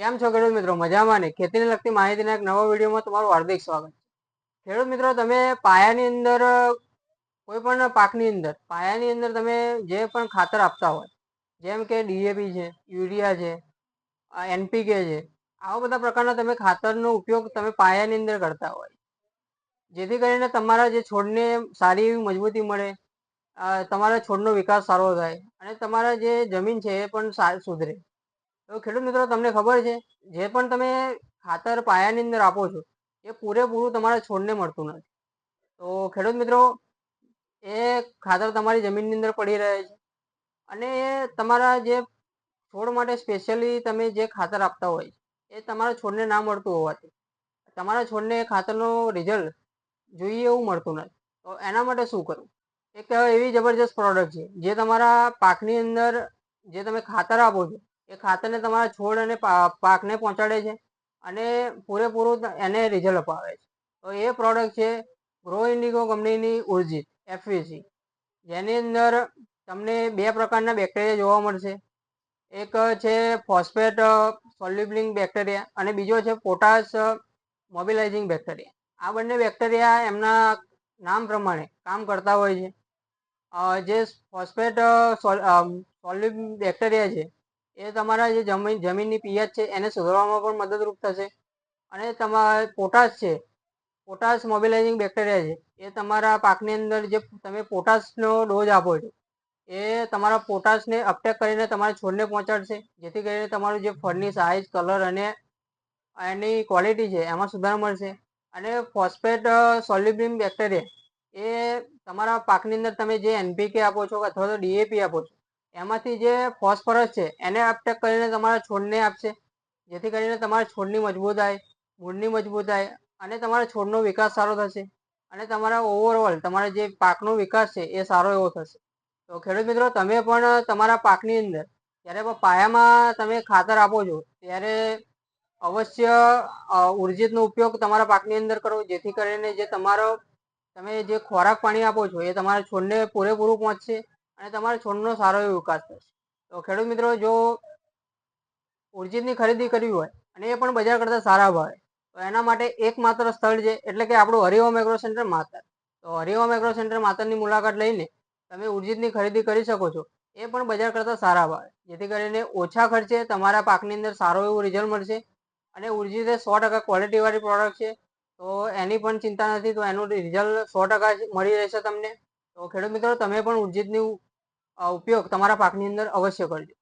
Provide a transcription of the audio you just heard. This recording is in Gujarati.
કેમ છો ખેડૂત મિત્રો? મજામાં ને? ખેતીને લગતી માહિતીના એક નવા વિડીયોમાં તમારું હાર્દિક સ્વાગત છે. ખેડૂત મિત્રો, તમે પાયાની અંદર, કોઈ પણ પાકની અંદર, પાયાની અંદર તમે જે પણ ખાતર આપતા હોય, જેમ કે ડીએપી છે, યુરિયા છે એનપીકે છે, આવા બધા પ્રકારના તમે ખાતરનો ઉપયોગ તમે પાયાની અંદર કરતા હોય. જેથી કરીને તમારા જે છોડને સારી એવી મજબૂતી મળે તમારા છોડનો વિકાસ સારો થાય અને તમારા જે જમીન છે એ પણ સુધરે. તો ખેડૂત મિત્રો, તમને ખબર છે, જે પણ તમે ખાતર પાયાની અંદર આપો છો, એ પૂરેપૂરું તમારા છોડને મળતું નથી. તો ખેડૂત મિત્રો, એ ખાતર તમારી જમીનની અંદર પડી રહે છે અને એ તમારા જે છોડ માટે સ્પેશિયલી તમે જે ખાતર આપતા હોય એ તમારા છોડને ના મળતું હોવાથી. તમારા છોડને ખાતરનો રિઝલ્ટ જોઈએ એવું મળતું નથી. તો એના માટે શું કરવું? એક એવી જબરજસ્ત પ્રોડક્ટ છે, જે તમારા પાકની અંદર જે તમે ખાતર આપો છો એ ખાતરને તમારા છોડ અને પાકને પહોંચાડે છે અને પૂરેપૂરું એને રિઝલ્ટ અપાવે છે. તો એ પ્રોડક્ટ છે ગ્રો ઇન્ડિગો કંપનીની ઉર્જિત એફવીસી જેની અંદર તમને બે પ્રકારના બેક્ટેરિયા જોવા મળશે. એક છે ફોસ્ફેટ સોલ્યુબલિંગ બેક્ટેરિયા અને બીજો છે પોટાશ મોબિલાઇઝિંગ બેક્ટેરિયા આ બંને બેક્ટેરિયા એમના નામ પ્રમાણે કામ કરતા હોય છે. જે ફોસ્ફેટ સોલ્યુબ બેક્ટેરિયા છે એ તમારા જે જમીન, જમીનની પીએચ છે, એને સુધારવામાં પણ મદદરૂપ થશે. અને તમારા પોટાશ છે, પોટાશ મોબિલાઇઝિંગ બેક્ટેરિયા છે, એ તમારા પાકની અંદર જે તમે પોટાશનો ડોઝ આપો છો, એ તમારા પોટાશને અપટેક કરીને તમારા છોડને પહોંચાડશે. જેથી કરીને તમારું જે ફળની સાઇઝ કલર અને એની ક્વોલિટી છે, એમાં સુધાર મળશે. અને ફોસ્ફેટ સોલ્યુબિમ બેક્ટેરિયા એ તમારા પાકની અંદર તમે જે એનપીકે આપો છો, અથવા તો ડીએપી આપો છો એમાંથી જે ફોસ્ફરસ છે, એને અપટેક કરીને તમારા છોડને આપશે. જેથી કરીને તમારા છોડની મજબૂતાઈ મૂળની મજબૂતાઈ અને તમારા છોડનો વિકાસ સારો થશે અને તમારા ઓવરઓલ તમારા જે પાકનો વિકાસ છે, એ સારો એવો થશે. તો ખેડૂત મિત્રો, તમે પણ તમારા પાકની અંદર જ્યારે પણ પાયામાં તમે ખાતર આપો છો, ત્યારે અવશ્ય ઉર્જિતનો ઉપયોગ તમારા પાકની અંદર કરો, જેથી કરીને જે તમારો, તમે જે ખોરાક પાણી આપો છો, એ તમારા છોડને પૂરેપૂરું પહોંચશે. અને તમારા છોડનો સારો એવો વિકાસ થશે તો ખેડૂત મિત્રો, જો ઉર્જિતની ખરીદી કરવી હોય અને એ પણ બજાર કરતાં સારા ભાવે, તો એના માટે એકમાત્ર સ્થળ છે એટલે કે આપણું હરિઓમ એગ્રો સેન્ટર માતર. તો હરિઓમ એગ્રો સેન્ટર માતરની મુલાકાત લઈને તમે ઉર્જિતની ખરીદી કરી શકો છો. એ પણ બજાર કરતાં સારા ભાવે. જેથી કરીને ઓછા ખર્ચે તમારા પાકની અંદર સારો એવું રિઝલ્ટ મળશે અને ઉર્જિત સો ટકા ક્વોલિટીવાળી પ્રોડક્ટ છે. તો એની પણ ચિંતા નથી, તો એનું રિઝલ્ટ સો ટકા મળી રહેશે તમને. તો ખેડૂત મિત્રો, તમે પણ ઉર્જિતની ઉપયોગ તમારા પાકની અંદર અવશ્ય કરજો.